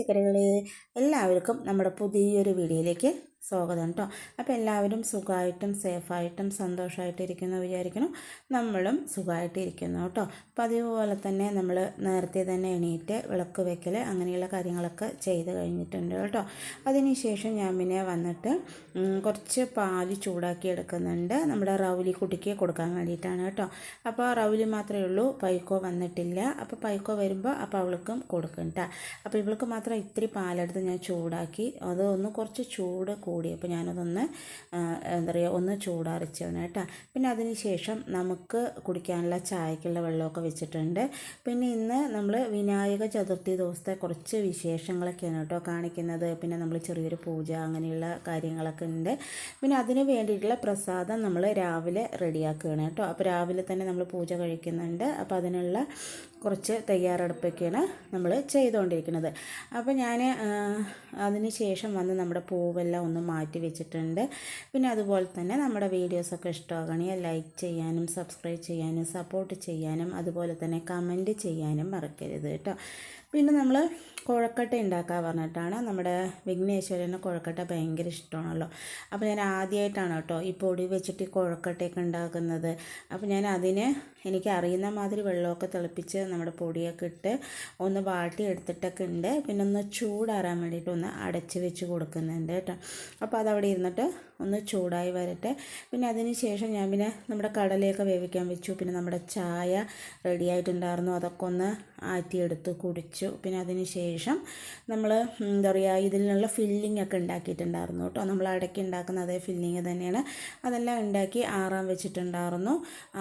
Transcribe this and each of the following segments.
പച്ചക്കറികളെ എല്ലാവർക്കും നമ്മുടെ പുതിയൊരു വീഡിയോയിലേക്ക് സ്വാഗതം കേട്ടോ അപ്പോൾ എല്ലാവരും സുഖമായിട്ടും സേഫായിട്ടും സന്തോഷമായിട്ട് ഇരിക്കുന്നു വിചാരിക്കണം നമ്മളും സുഖമായിട്ട് ഇരിക്കുന്നു കേട്ടോ അപ്പോൾ അതേപോലെ തന്നെ നമ്മൾ നേരത്തെ തന്നെ എണീറ്റ് വിളക്ക് വെക്കൽ അങ്ങനെയുള്ള കാര്യങ്ങളൊക്കെ ചെയ്ത് കഴിഞ്ഞിട്ടുണ്ട് കേട്ടോ അതിനുശേഷം ഞാൻ പിന്നെ വന്നിട്ട് കുറച്ച് പാൽ ചൂടാക്കി എടുക്കുന്നുണ്ട്. നമ്മുടെ റൗലി കുട്ടിക്ക് കൊടുക്കാൻ വേണ്ടിയിട്ടാണ് കേട്ടോ അപ്പോൾ റൗലി മാത്രമേ ഉള്ളൂ. പൈക്കോ വന്നിട്ടില്ല. അപ്പോൾ പൈക്കോ വരുമ്പോൾ അപ്പോൾ അവൾക്കും കൊടുക്കും കേട്ടോ അപ്പോൾ ഇവൾക്ക് മാത്രം ഇത്തിരി പാലെടുത്ത് ഞാൻ ചൂടാക്കി അതൊന്ന് കുറച്ച് ചൂട് കൂടി അപ്പോൾ ഞാനതൊന്ന് എന്താ പറയുക ഒന്ന് ചൂടാറിച്ചവന് കേട്ടോ. പിന്നെ അതിന് ശേഷം നമുക്ക് കുടിക്കാനുള്ള ചായക്കുള്ള വെള്ളമൊക്കെ വെച്ചിട്ടുണ്ട്. പിന്നെ ഇന്ന് നമ്മൾ വിനായക ചതുർത്ഥി ദിവസത്തെ കുറച്ച് വിശേഷങ്ങളൊക്കെയാണ് കേട്ടോ കാണിക്കുന്നത്. പിന്നെ നമ്മൾ ചെറിയൊരു പൂജ അങ്ങനെയുള്ള കാര്യങ്ങളൊക്കെ ഉണ്ട്. പിന്നെ അതിന് വേണ്ടിയിട്ടുള്ള പ്രസാദം നമ്മൾ രാവിലെ റെഡിയാക്കുകയാണ് കേട്ടോ. അപ്പോൾ രാവിലെ തന്നെ നമ്മൾ പൂജ കഴിക്കുന്നുണ്ട്. അപ്പോൾ അതിനുള്ള കുറച്ച് തയ്യാറെടുപ്പൊക്കെയാണ് നമ്മൾ ചെയ്തുകൊണ്ടിരിക്കുന്നത്. അപ്പോൾ ഞാൻ അതിന് ശേഷം വന്ന് നമ്മുടെ പൂവെല്ലാം ഒന്ന് മാറ്റി വെച്ചിട്ടുണ്ട്. പിന്നെ അതുപോലെ തന്നെ നമ്മുടെ വീഡിയോസൊക്കെ ഇഷ്ടമാകണമെങ്കിൽ ലൈക്ക് ചെയ്യാനും സബ്സ്ക്രൈബ് ചെയ്യാനും സപ്പോർട്ട് ചെയ്യാനും അതുപോലെ തന്നെ കമന്റ് ചെയ്യാനും മറക്കരുത് കേട്ടോ. പിന്നെ നമ്മൾ കുഴക്കട്ട ഉണ്ടാക്കാൻ പറഞ്ഞിട്ടാണ് നമ്മുടെ വിഘ്നേശ്വരന് കുഴക്കട്ട ഭയങ്കര ഇഷ്ടമാണല്ലോ അപ്പോൾ ഞാൻ ആദ്യമായിട്ടാണ് കേട്ടോ ഈ പൊടി വെച്ചിട്ട് കുഴക്കട്ടയൊക്കെ ഉണ്ടാക്കുന്നത് അപ്പോൾ ഞാൻ അതിന് എനിക്ക് അറിയുന്ന മാതിരി വെള്ളമൊക്കെ തിളപ്പിച്ച് നമ്മുടെ പൊടിയൊക്കെ ഇട്ട് ഒന്ന് വാട്ടി എടുത്തിട്ടൊക്കെ ഉണ്ട് പിന്നെ ഒന്ന് ചൂടാറാൻ വേണ്ടിയിട്ട് ഒന്ന് അടച്ച് വെച്ച് കൊടുക്കുന്നുണ്ട് കേട്ടോ. അപ്പോൾ അതവിടെ ഇരുന്നിട്ട് ഒന്ന് ചൂടായി വരട്ടെ. പിന്നെ അതിന് ശേഷം ഞാൻ പിന്നെ നമ്മുടെ കടലയൊക്കെ വേവിക്കാൻ വെച്ചു. പിന്നെ നമ്മുടെ ചായ റെഡി ആയിട്ടുണ്ടായിരുന്നു. അതൊക്കെ ഒന്ന് ആറ്റിയെടുത്ത് കുടിച്ചു പിന്നെ അതിന് ശേഷം നമ്മൾ എന്താ പറയുക ഇതിനുള്ള ഫില്ലിംഗ് ഒക്കെ ഉണ്ടാക്കിയിട്ടുണ്ടായിരുന്നു കേട്ടോ. നമ്മൾ അടയ്ക്ക് ഉണ്ടാക്കുന്ന അതേ ഫില്ലിങ് തന്നെയാണ്. അതെല്ലാം ഉണ്ടാക്കി ആറാൻ വെച്ചിട്ടുണ്ടായിരുന്നു.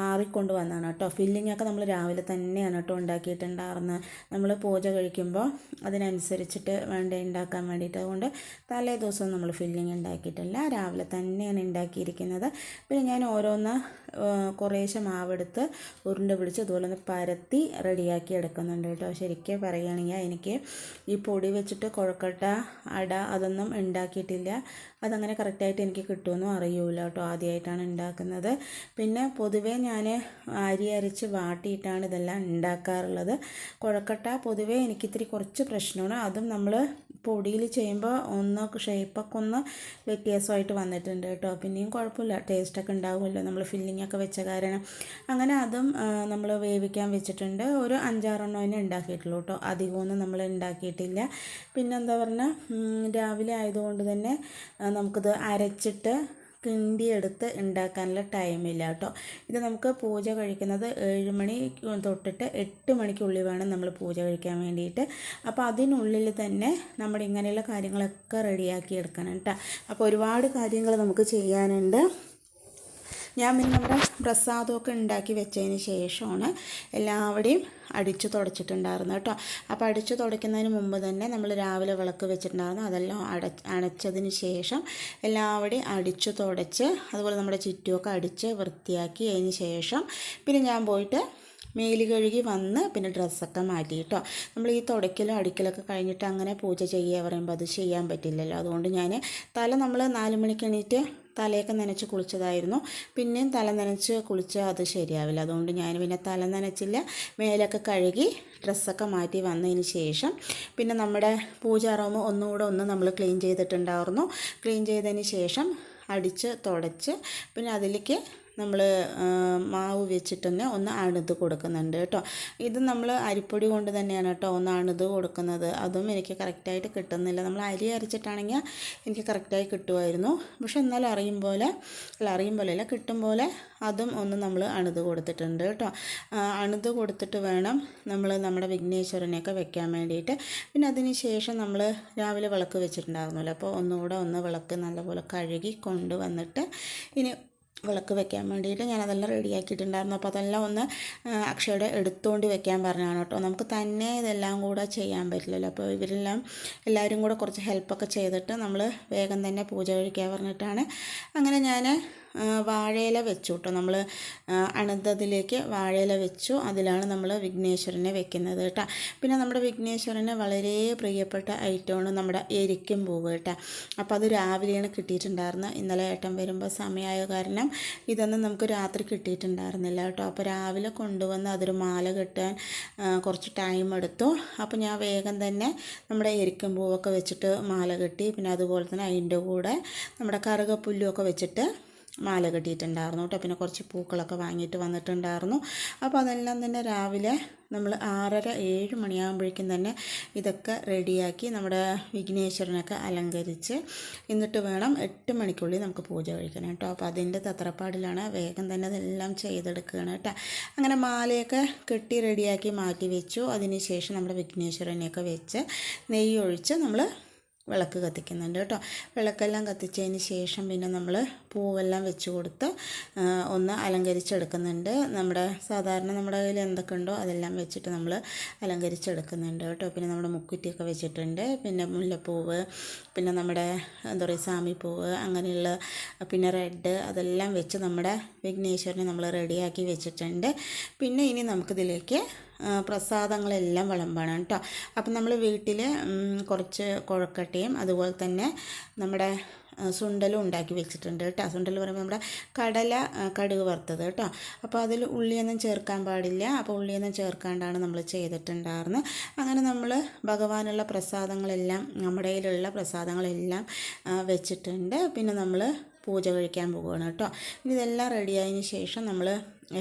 ആറിക്കൊണ്ട് വന്നതാണ് കേട്ടോ. ഫില്ലിംഗ് ഒക്കെ നമ്മൾ രാവിലെ തന്നെയാണ് കേട്ടോ ഉണ്ടാക്കിയിട്ടുണ്ടായിരുന്നത് നമ്മൾ പൂജ കഴിക്കുമ്പോൾ അതിനനുസരിച്ചിട്ട് വേണ്ട ഉണ്ടാക്കാൻ വേണ്ടിയിട്ട്. അതുകൊണ്ട് തലേ ദിവസം നമ്മൾ ഫില്ലിംഗ് ഉണ്ടാക്കിയിട്ടില്ല. രാവിലെ തന്നെയാണ് ഉണ്ടാക്കിയിരിക്കുന്നത്. പിന്നെ ഞാൻ ഓരോന്ന് കുറേശ്ശെ മാവെടുത്ത് ഉരുണ്ട പിടിച്ച് അതുപോലെ ഒന്ന് പരത്തി റെഡിയാക്കി എടുക്കുന്നുണ്ട് കേട്ടോ. ശരിക്കും പറയുകയാണെങ്കിൽ എനിക്ക് ഈ പൊടി വെച്ചിട്ട് കുഴക്കട്ട അട അതൊന്നും ഉണ്ടാക്കിയിട്ടില്ല. അതങ്ങനെ കറക്റ്റായിട്ട് എനിക്ക് കിട്ടുമെന്നും അറിയൂല കേട്ടോ ആദ്യമായിട്ടാണ് ഉണ്ടാക്കുന്നത്. പിന്നെ പൊതുവേ ഞാൻ അരി അരച്ച് വാട്ടിയിട്ടാണ് ഇതെല്ലാം ഉണ്ടാക്കാറുള്ളത്. കുഴക്കട്ട പൊതുവേ എനിക്കിത്തിരി കുറച്ച് പ്രശ്നമാണ്. അതും നമ്മൾ പൊടിയിൽ ചെയ്യുമ്പോൾ ഒന്ന് ഷേപ്പൊക്കെ ഒന്ന് വ്യത്യാസമായിട്ട് വന്നിട്ടുണ്ട് കേട്ടോ. പിന്നെയും കുഴപ്പമില്ല ടേസ്റ്റൊക്കെ ഉണ്ടാവുമല്ലോ. നമ്മൾ ഫില്ലിംഗ് ഒക്കെ വെച്ച കാരണം. അങ്ങനെ അതും നമ്മൾ വേവിക്കാൻ വെച്ചിട്ടുണ്ട്. ഒരു അഞ്ചാറെണ്ണം തന്നെ ഉണ്ടാക്കിയിട്ടുള്ളൂ കേട്ടോ. അധികമൊന്നും നമ്മൾ ഉണ്ടാക്കിയിട്ടില്ല. പിന്നെന്താ പറഞ്ഞാൽ രാവിലെ ആയതുകൊണ്ട് തന്നെ നമുക്കിത് അരച്ചിട്ട് കിണ്ടിയെടുത്ത് ഉണ്ടാക്കാനുള്ള ടൈമില്ല കേട്ടോ. ഇത് നമുക്ക് പൂജ കഴിക്കുന്നത് ഏഴ് മണി തൊട്ടിട്ട് എട്ട് മണിക്കുള്ളിൽ വേണം നമ്മൾ പൂജ കഴിക്കാൻ വേണ്ടിയിട്ട്. അപ്പോൾ അതിനുള്ളിൽ തന്നെ നമ്മൾ ഇങ്ങനെയുള്ള കാര്യങ്ങളൊക്കെ റെഡിയാക്കി എടുക്കണം കേട്ടോ. അപ്പോൾ ഒരുപാട് കാര്യങ്ങൾ നമുക്ക് ചെയ്യാനുണ്ട്. ഞാൻ പിന്നെ നമ്മുടെ പ്രസാദമൊക്കെ ഉണ്ടാക്കി വെച്ചതിന് ശേഷമാണ് എല്ലാവരുടെയും അടിച്ചു തുടച്ചിട്ടുണ്ടായിരുന്നു കേട്ടോ. അപ്പോൾ അടിച്ചു തുടയ്ക്കുന്നതിന് മുമ്പ് തന്നെ നമ്മൾ രാവിലെ വിളക്ക് വെച്ചിട്ടുണ്ടായിരുന്നു. അതെല്ലാം അട അടച്ചതിന് ശേഷം എല്ലാവരുടെയും അടിച്ചു തുടച്ച് അതുപോലെ നമ്മുടെ ചുറ്റുമൊക്കെ അടിച്ച് വൃത്തിയാക്കി അതിന് ശേഷം പിന്നെ ഞാൻ പോയിട്ട് മേൽ കഴുകി വന്ന് പിന്നെ ഡ്രസ്സൊക്കെ മാറ്റി കേട്ടോ. നമ്മൾ ഈ തുടയ്ക്കലും അടിക്കലൊക്കെ കഴിഞ്ഞിട്ട് അങ്ങനെ പൂജ ചെയ്യുക പറയുമ്പോൾ അത് ചെയ്യാൻ പറ്റില്ലല്ലോ. അതുകൊണ്ട് ഞാൻ തല നമ്മൾ നാല് മണിക്ക് എണീറ്റ് തലയൊക്കെ നനച്ച് കുളിച്ചതായിരുന്നു. പിന്നെയും തല നനച്ച് കുളിച്ചാൽ അത് ശരിയാവില്ല. അതുകൊണ്ട് ഞാൻ പിന്നെ തല നനച്ചില്ല. മേലൊക്കെ കഴുകി ഡ്രസ്സൊക്കെ മാറ്റി വന്നതിന് ശേഷം പിന്നെ നമ്മുടെ പൂജാ റൂം ഒന്നുകൂടെ ഒന്ന് നമ്മൾ ക്ലീൻ ചെയ്തിട്ടുണ്ടായിരുന്നു. ക്ലീൻ ചെയ്തതിന് ശേഷം അടിച്ച് തുടച്ച് പിന്നെ അതിലേക്ക് നമ്മൾ മാവ് വെച്ചിട്ട് തന്നെ ഒന്ന് അണുത് കൊടുക്കുന്നുണ്ട് കേട്ടോ. ഇത് നമ്മൾ അരിപ്പൊടി കൊണ്ട് തന്നെയാണ് കേട്ടോ ഒന്ന് അണുത് കൊടുക്കുന്നത്. അതും എനിക്ക് കറക്റ്റായിട്ട് കിട്ടുന്നില്ല. നമ്മൾ അരി അരച്ചിട്ടാണെങ്കിൽ എനിക്ക് കറക്റ്റായി കിട്ടുമായിരുന്നു പക്ഷെ എന്നാലും അറിയും പോലെ അല്ല അറിയും പോലെ അല്ല കിട്ടും പോലെ അതും ഒന്ന് നമ്മൾ അണുത് കൊടുത്തിട്ടുണ്ട് കേട്ടോ. അണുത് കൊടുത്തിട്ട് വേണം നമ്മൾ നമ്മുടെ വിഘ്നേശ്വരനെയൊക്കെ വെക്കാൻ വേണ്ടിയിട്ട്. പിന്നെ അതിന് ശേഷം നമ്മൾ രാവിലെ വിളക്ക് വെച്ചിട്ടുണ്ടായിരുന്നല്ലോ. അപ്പോൾ ഒന്നുകൂടെ ഒന്ന് വിളക്ക് നല്ലപോലെ കഴുകി കൊണ്ടുവന്നിട്ട് ഇനി വിളക്ക് വെക്കാൻ വേണ്ടിയിട്ട് ഞാൻ അതെല്ലാം റെഡിയാക്കിയിട്ടുണ്ടായിരുന്നു അപ്പോൾ അതെല്ലാം ഒന്ന് അക്ഷയുടെ എടുത്തുകൊണ്ട് വെക്കാൻ പറഞ്ഞാണ് കേട്ടോ. നമുക്ക് തന്നെ ഇതെല്ലാം കൂടെ ചെയ്യാൻ പറ്റില്ലല്ലോ. അപ്പോൾ ഇവരെല്ലാം എല്ലാവരും കൂടെ കുറച്ച് ഹെൽപ്പൊക്കെ ചെയ്തിട്ട് നമ്മൾ വേഗം തന്നെ പൂജ കഴിക്കാൻ പറഞ്ഞിട്ടാണ്. അങ്ങനെ ഞാൻ വാഴയില വെച്ചു കേട്ടോ നമ്മൾ അണന്തതിലേക്ക് വാഴയില വെച്ചു. അതിലാണ് നമ്മൾ വിഘ്നേശ്വരനെ വെക്കുന്നത് കേട്ടോ പിന്നെ നമ്മുടെ വിഘ്നേശ്വരന് വളരെ പ്രിയപ്പെട്ട ഐറ്റമാണ് നമ്മുടെ എരിക്കും പൂവ് കേട്ടോ അപ്പോൾ അത് രാവിലെയാണ് കിട്ടിയിട്ടുണ്ടായിരുന്നത്. ഇന്നലെ ഏട്ടൻ വരുമ്പോൾ സമയമായ കാരണം ഇതൊന്നും നമുക്ക് രാത്രി കിട്ടിയിട്ടുണ്ടായിരുന്നില്ല കേട്ടോ അപ്പോൾ രാവിലെ കൊണ്ടുവന്ന് അതൊരു മാല കെട്ടാൻ കുറച്ച് ടൈം എടുത്തു. അപ്പോൾ ഞാൻ വേഗം തന്നെ നമ്മുടെ എരിക്കും പൂവൊക്കെ വെച്ചിട്ട് മാല കെട്ടി. പിന്നെ അതുപോലെ തന്നെ അതിന്റെ കൂടെ നമ്മുടെ കറുകപ്പുല്ലുമൊക്കെ വെച്ചിട്ട് മാല കെട്ടിയിട്ടുണ്ടായിരുന്നു കേട്ടോ. പിന്നെ കുറച്ച് പൂക്കളൊക്കെ വാങ്ങിയിട്ട് വന്നിട്ടുണ്ടായിരുന്നു. അപ്പോൾ അതെല്ലാം തന്നെ രാവിലെ നമ്മൾ ആറര ഏഴ് മണിയാകുമ്പോഴേക്കും തന്നെ ഇതൊക്കെ റെഡിയാക്കി നമ്മുടെ വിഘ്നേശ്വരനൊക്കെ അലങ്കരിച്ച് എന്നിട്ട് വേണം എട്ട് മണിക്കുള്ളിൽ നമുക്ക് പൂജ കഴിക്കണം കേട്ടോ. അപ്പോൾ അതിന്റെ തത്രപ്പാടിലാണ് വേഗം തന്നെ അതെല്ലാം ചെയ്തെടുക്കുകയാണ് കേട്ടോ. അങ്ങനെ മാലയൊക്കെ കെട്ടി റെഡിയാക്കി മാറ്റി വെച്ചു. അതിന് ശേഷം നമ്മുടെ വിഘ്നേശ്വരനെയൊക്കെ വെച്ച് നെയ്യ് ഒഴിച്ച് നമ്മൾ വിളക്ക് കത്തിക്കുന്നുണ്ട് കേട്ടോ. വിളക്കെല്ലാം കത്തിച്ചതിന് ശേഷം പിന്നെ നമ്മൾ പൂവെല്ലാം വെച്ച് കൊടുത്ത് ഒന്ന് അലങ്കരിച്ചെടുക്കുന്നുണ്ട്. നമ്മുടെ സാധാരണ നമ്മുടെ കയ്യിൽ എന്തൊക്കെ ഉണ്ടോ അതെല്ലാം വെച്ചിട്ട് നമ്മൾ അലങ്കരിച്ചെടുക്കുന്നുണ്ട് കേട്ടോ. പിന്നെ നമ്മുടെ മുക്കുറ്റിയൊക്കെ വെച്ചിട്ടുണ്ട്. പിന്നെ മുല്ലപ്പൂവ് പിന്നെ നമ്മുടെ എന്താ പറയുക സാമിപ്പൂവ് അങ്ങനെയുള്ള പിന്നെ റെഡ് അതെല്ലാം വെച്ച് നമ്മുടെ വിഘ്നേശ്വരനെ നമ്മൾ റെഡിയാക്കി വെച്ചിട്ടുണ്ട്. പിന്നെ ഇനി നമുക്കിതിലേക്ക് പ്രസാദങ്ങളെല്ലാം വിളമ്പാണ് കേട്ടോ അപ്പം നമ്മൾ വീട്ടിൽ കുറച്ച് കുഴക്കട്ടയും അതുപോലെ തന്നെ നമ്മുടെ സുണ്ടലും ഉണ്ടാക്കി വെച്ചിട്ടുണ്ട് കേട്ടോ സുണ്ടൽ പറയുമ്പോൾ നമ്മുടെ കടല കടുക് വറുത്തത് കേട്ടോ അപ്പോൾ അതിൽ ഉള്ളിയൊന്നും ചേർക്കാൻ പാടില്ല. അപ്പോൾ ഉള്ളിയൊന്നും ചേർക്കാണ്ടാണ് നമ്മൾ ചെയ്തിട്ടുണ്ടായിരുന്നത് അങ്ങനെ നമ്മൾ ഭഗവാനുള്ള പ്രസാദങ്ങളെല്ലാം നമ്മുടെ കയ്യിലുള്ള പ്രസാദങ്ങളെല്ലാം വെച്ചിട്ടുണ്ട്. പിന്നെ നമ്മൾ പൂജ കഴിക്കാൻ പോവുകയാണ് കേട്ടോ ഇതെല്ലാം റെഡിയായതിന് ശേഷം നമ്മൾ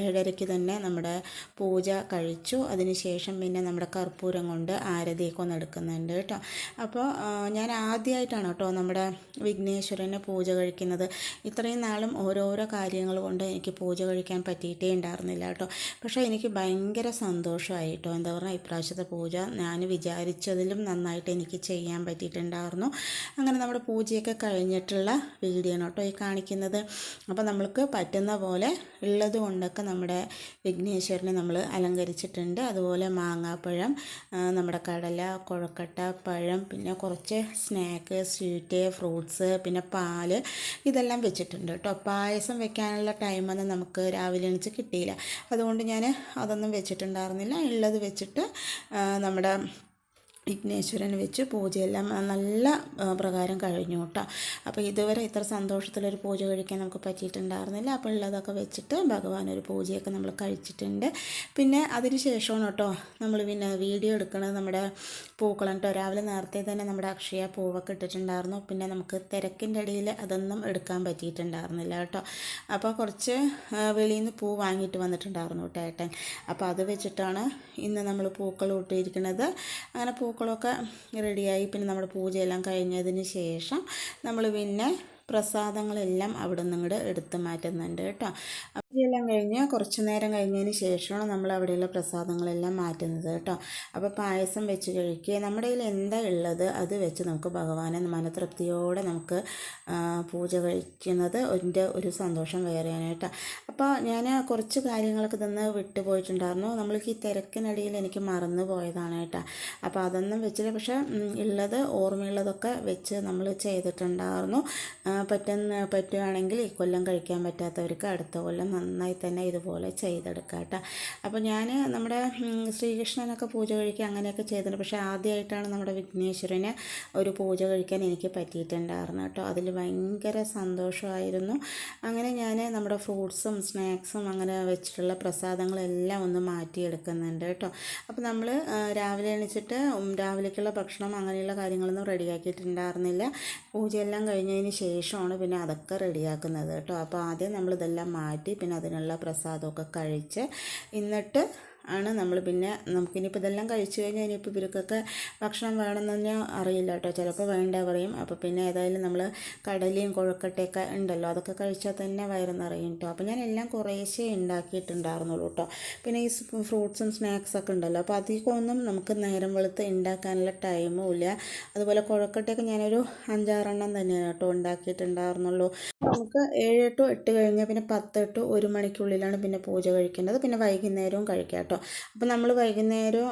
ഏഴരയ്ക്ക് തന്നെ നമ്മുടെ പൂജ കഴിച്ചു. അതിനുശേഷം പിന്നെ നമ്മുടെ കർപ്പൂരം കൊണ്ട് ആരതിയൊക്കെ ഒന്ന് എടുക്കുന്നുണ്ട് കേട്ടോ. അപ്പോൾ ഞാൻ ആദ്യമായിട്ടാണ് കേട്ടോ നമ്മുടെ വിഘ്നേശ്വരനെ പൂജ കഴിക്കുന്നത്. ഇത്രയും നാളും ഓരോരോ കാര്യങ്ങൾ കൊണ്ട് എനിക്ക് പൂജ കഴിക്കാൻ പറ്റിയിട്ടേ ഉണ്ടായിരുന്നില്ല കേട്ടോ. പക്ഷേ എനിക്ക് ഭയങ്കര സന്തോഷമായി കേട്ടോ. എന്താ പറയുക ഇപ്രാവശ്യത്തെ പൂജ ഞാൻ വിചാരിച്ചതിലും നന്നായിട്ട് എനിക്ക് ചെയ്യാൻ പറ്റിയിട്ടുണ്ടായിരുന്നു. അങ്ങനെ നമ്മുടെ പൂജയൊക്കെ കഴിഞ്ഞിട്ടുള്ള വീഡിയോ ആണ് കേട്ടോ ഈ കാണിക്കുന്നത്. അപ്പോൾ നമ്മൾക്ക് പറ്റുന്ന പോലെ ഉള്ളത് കൊണ്ടൊക്കെ ഒക്കെ നമ്മുടെ വിഘ്നേശ്വരനെ നമ്മൾ അലങ്കരിച്ചിട്ടുണ്ട്. അതുപോലെ മാങ്ങാപ്പഴം നമ്മുടെ കടല കുഴക്കട്ട പഴം പിന്നെ കുറച്ച് സ്നാക്ക് സ്വീറ്റ് ഫ്രൂട്ട്സ് പിന്നെ പാൽ ഇതെല്ലാം വെച്ചിട്ടുണ്ട് കേട്ടോ. പായസം വെക്കാനുള്ള ടൈമൊന്നും നമുക്ക് രാവിലെ എണിച്ച് കിട്ടിയില്ല. അതുകൊണ്ട് ഞാൻ അതൊന്നും വെച്ചിട്ടുണ്ടായിരുന്നില്ല. ഉള്ളത് വെച്ചിട്ട് നമ്മുടെ വിഘ്നേശ്വരന് വെച്ച് പൂജയെല്ലാം നല്ല പ്രകാരം കഴിഞ്ഞു കേട്ടോ. അപ്പോൾ ഇതുവരെ ഇത്ര സന്തോഷത്തിലൊരു പൂജ കഴിക്കാൻ നമുക്ക് പറ്റിയിട്ടുണ്ടായിരുന്നില്ല. അപ്പോൾ ഉള്ളതൊക്കെ വെച്ചിട്ട് ഭഗവാൻ ഒരു പൂജയൊക്കെ നമ്മൾ കഴിച്ചിട്ടുണ്ട്. പിന്നെ അതിന് ശേഷമാണ് കേട്ടോ നമ്മൾ പിന്നെ വീഡിയോ എടുക്കുന്നത് നമ്മുടെ പൂക്കളം കേട്ടോ. രാവിലെ നേരത്തെ തന്നെ നമ്മുടെ അക്ഷയ പൂവൊക്കെ ഇട്ടിട്ടുണ്ടായിരുന്നു. പിന്നെ നമുക്ക് തിരക്കിന്റെ ഇടയിൽ അതൊന്നും എടുക്കാൻ പറ്റിയിട്ടുണ്ടായിരുന്നില്ല കേട്ടോ. അപ്പോൾ കുറച്ച് വെളിയിൽ നിന്ന് പൂ വാങ്ങിയിട്ട് വന്നിട്ടുണ്ടായിരുന്നു കേട്ടോ ഏട്ടൻ. അപ്പോൾ അത് വെച്ചിട്ടാണ് ഇന്ന് നമ്മൾ പൂക്കൾ ഇട്ടിരിക്കുന്നത്. അങ്ങനെ പൂ പൂക്കളൊക്കെ റെഡിയായി. പിന്നെ നമ്മുടെ പൂജയെല്ലാം കഴിഞ്ഞതിന് ശേഷം നമ്മൾ പിന്നെ പ്രസാദങ്ങളെല്ലാം അവിടെ നിന്ന് ഇങ്ങോട്ട് എടുത്ത് മാറ്റുന്നുണ്ട് കേട്ടോ. ഇതെല്ലാം കഴിഞ്ഞ് കുറച്ച് നേരം കഴിഞ്ഞതിന് ശേഷമാണ് നമ്മൾ അവിടെയുള്ള പ്രസാദങ്ങളെല്ലാം മാറ്റുന്നത് കേട്ടോ. അപ്പോൾ പായസം വെച്ച് കഴിക്കുക. നമ്മുടെ കയ്യിൽ എന്താ ഉള്ളത് അത് വെച്ച് നമുക്ക് ഭഗവാനെ മനതൃപ്തിയോടെ നമുക്ക് പൂജ കഴിക്കുന്നത് എന്റെ ഒരു സന്തോഷം വേറെയാണ് കേട്ടോ. അപ്പോൾ ഞാൻ കുറച്ച് കാര്യങ്ങളൊക്കെ തന്നെ വിട്ടുപോയിട്ടുണ്ടായിരുന്നു നമ്മൾക്ക് ഈ തിരക്കിനടിയിൽ എനിക്ക് മറന്നു പോയതാണ് കേട്ടോ. അപ്പോൾ അതൊന്നും വെച്ചില്ല. പക്ഷേ ഉള്ളത് ഓർമ്മയുള്ളതൊക്കെ വെച്ച് നമ്മൾ ചെയ്തിട്ടുണ്ടായിരുന്നു. പറ്റുന്ന പറ്റുകയാണെങ്കിൽ ഈ കൊല്ലം കഴിക്കാൻ പറ്റാത്തവർക്ക് അടുത്ത കൊല്ലം നന്നായി തന്നെ ഇതുപോലെ ചെയ്തെടുക്കാം കേട്ടോ. അപ്പോൾ ഞാൻ നമ്മുടെ ശ്രീകൃഷ്ണനൊക്കെ പൂജ കഴിക്കുക അങ്ങനെയൊക്കെ ചെയ്തിട്ടുണ്ട്. പക്ഷേ ആദ്യമായിട്ടാണ് നമ്മുടെ വിഘ്നേശ്വരന് ഒരു പൂജ കഴിക്കാൻ എനിക്ക് പറ്റിയിട്ടുണ്ടായിരുന്നു കേട്ടോ. അതിൽ ഭയങ്കര സന്തോഷമായിരുന്നു. അങ്ങനെ ഞാൻ നമ്മുടെ ഫ്രൂട്ട്സും സ്നാക്സും അങ്ങനെ വെച്ചിട്ടുള്ള പ്രസാദങ്ങളെല്ലാം ഒന്ന് മാറ്റിയെടുക്കുന്നുണ്ട് കേട്ടോ. അപ്പോൾ നമ്മൾ രാവിലെ എണീച്ചിട്ട് രാവിലേക്കുള്ള ഭക്ഷണം അങ്ങനെയുള്ള കാര്യങ്ങളൊന്നും റെഡിയാക്കിയിട്ടുണ്ടായിരുന്നില്ല. പൂജയെല്ലാം കഴിഞ്ഞതിന് ശേഷമാണ് പിന്നെ അതൊക്കെ റെഡിയാക്കുന്നത് കേട്ടോ. അപ്പോൾ ആദ്യം നമ്മളിതെല്ലാം മാറ്റി പിന്നെ അതിനുള്ള പ്രസാദമൊക്കെ കഴിച്ച് എന്നിട്ട് ആണ് നമ്മൾ പിന്നെ നമുക്കിനിയിപ്പോൾ ഇതെല്ലാം കഴിച്ചു കഴിഞ്ഞാൽ ഇനിയിപ്പോൾ ഇവർക്കൊക്കെ ഭക്ഷണം വേണമെന്ന് തന്നെ അറിയില്ല കേട്ടോ. ചിലപ്പോൾ വേണ്ട പറയും. അപ്പോൾ പിന്നെ ഏതായാലും നമ്മൾ കടലയും കൊഴുക്കട്ടയൊക്കെ ഉണ്ടല്ലോ അതൊക്കെ കഴിച്ചാൽ തന്നെ വയറുന്നറിയും കേട്ടോ. അപ്പോൾ ഞാൻ എല്ലാം കുറേശ്ശേ ഉണ്ടാക്കിയിട്ടുണ്ടായിരുന്നുള്ളൂ കേട്ടോ. പിന്നെ ഈ ഫ്രൂട്ട്സും സ്നാക്സൊക്കെ ഉണ്ടല്ലോ. അപ്പോൾ അധികമൊന്നും നമുക്ക് നേരം വെളുത്ത് ഉണ്ടാക്കാനുള്ള ടൈമും ഇല്ല. അതുപോലെ കുഴക്കട്ടയൊക്കെ ഞാനൊരു അഞ്ചാറെണ്ണം തന്നെയാണ് കേട്ടോ ഉണ്ടാക്കിയിട്ടുണ്ടായിരുന്നുള്ളൂ നമുക്ക് ഏഴ് ടു എട്ട് കഴിഞ്ഞാൽ പിന്നെ പത്ത് ടു ഒരു മണിക്കുള്ളിലാണ് പിന്നെ പൂജ കഴിക്കേണ്ടത്. പിന്നെ വൈകുന്നേരവും കഴിക്കാം അപ്പോൾ നമ്മൾ വൈകുന്നേരം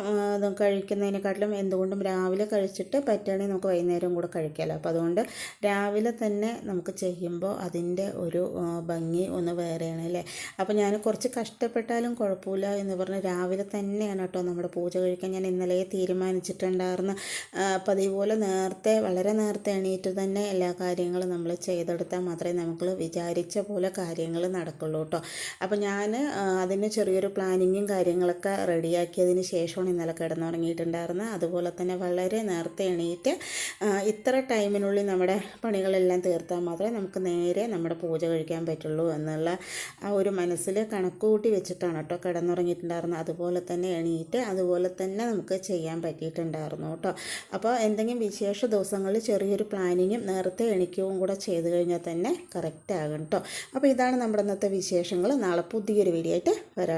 കഴിക്കുന്നതിനെക്കാട്ടിലും എന്തുകൊണ്ടും രാവിലെ കഴിച്ചിട്ട് പറ്റുകയാണെങ്കിൽ നമുക്ക് വൈകുന്നേരം കൂടെ കഴിക്കാമല്ലോ അപ്പോൾ അതുകൊണ്ട് രാവിലെ തന്നെ നമുക്ക് ചെയ്യുമ്പോൾ അതിന്റെ ഒരു ഭംഗി ഒന്ന് വേറെയാണ് അല്ലേ? അപ്പോൾ ഞാൻ കുറച്ച് കഷ്ടപ്പെട്ടാലും കുഴപ്പമില്ല എന്ന് പറഞ്ഞ് രാവിലെ തന്നെയാണ് കേട്ടോ നമ്മുടെ പൂജ കഴിക്കാൻ ഞാൻ ഇന്നലെ തീരുമാനിച്ചിട്ടുണ്ടായിരുന്നു അപ്പം അതേപോലെ നേരത്തെ വളരെ നേരത്തെ എണീറ്റ് തന്നെ എല്ലാ കാര്യങ്ങളും നമ്മൾ ചെയ്തെടുത്താൽ മാത്രമേ നമുക്ക് വിചാരിച്ച പോലെ കാര്യങ്ങൾ നടക്കുള്ളൂ കേട്ടോ. അപ്പോൾ ഞാൻ അതിന് ചെറിയൊരു പ്ലാനിങ്ങും കാര്യങ്ങളൊക്കെ റെഡിയാക്കിയതിന് ശേഷമാണ് ഇന്നലെ കിടന്നുറങ്ങിയിട്ടുണ്ടായിരുന്നത്. അതുപോലെ തന്നെ വളരെ നേരത്തെ എണീറ്റ് ഇത്ര ടൈമിനുള്ളിൽ നമ്മുടെ പണികളെല്ലാം തീർത്താൽ മാത്രമേ നമുക്ക് നേരെ നമ്മുടെ പൂജ കഴിക്കാൻ പറ്റുള്ളൂ എന്നുള്ള ആ ഒരു മനസ്സിൽ കണക്ക് കൂട്ടി വെച്ചിട്ടാണ് കേട്ടോ കിടന്നുറങ്ങിയിട്ടുണ്ടായിരുന്നത്. അതുപോലെ തന്നെ എണീറ്റ് അതുപോലെ തന്നെ നമുക്ക് ചെയ്യാൻ പറ്റിയിട്ടുണ്ടായിരുന്നു കേട്ടോ. അപ്പോൾ എന്തെങ്കിലും വിശേഷ ദിവസങ്ങളിൽ ചെറിയൊരു പ്ലാനിങ്ങും നേരത്തെ എണിക്കുകയും കൂടെ ചെയ്ത് കഴിഞ്ഞാൽ തന്നെ കറക്റ്റ് ആകും കേട്ടോ. അപ്പോൾ ഇതാണ് നമ്മുടെ ഇന്നത്തെ വിശേഷങ്ങൾ. നാളെ പുതിയൊരു വീഡിയോ ആയിട്ട് വരാം.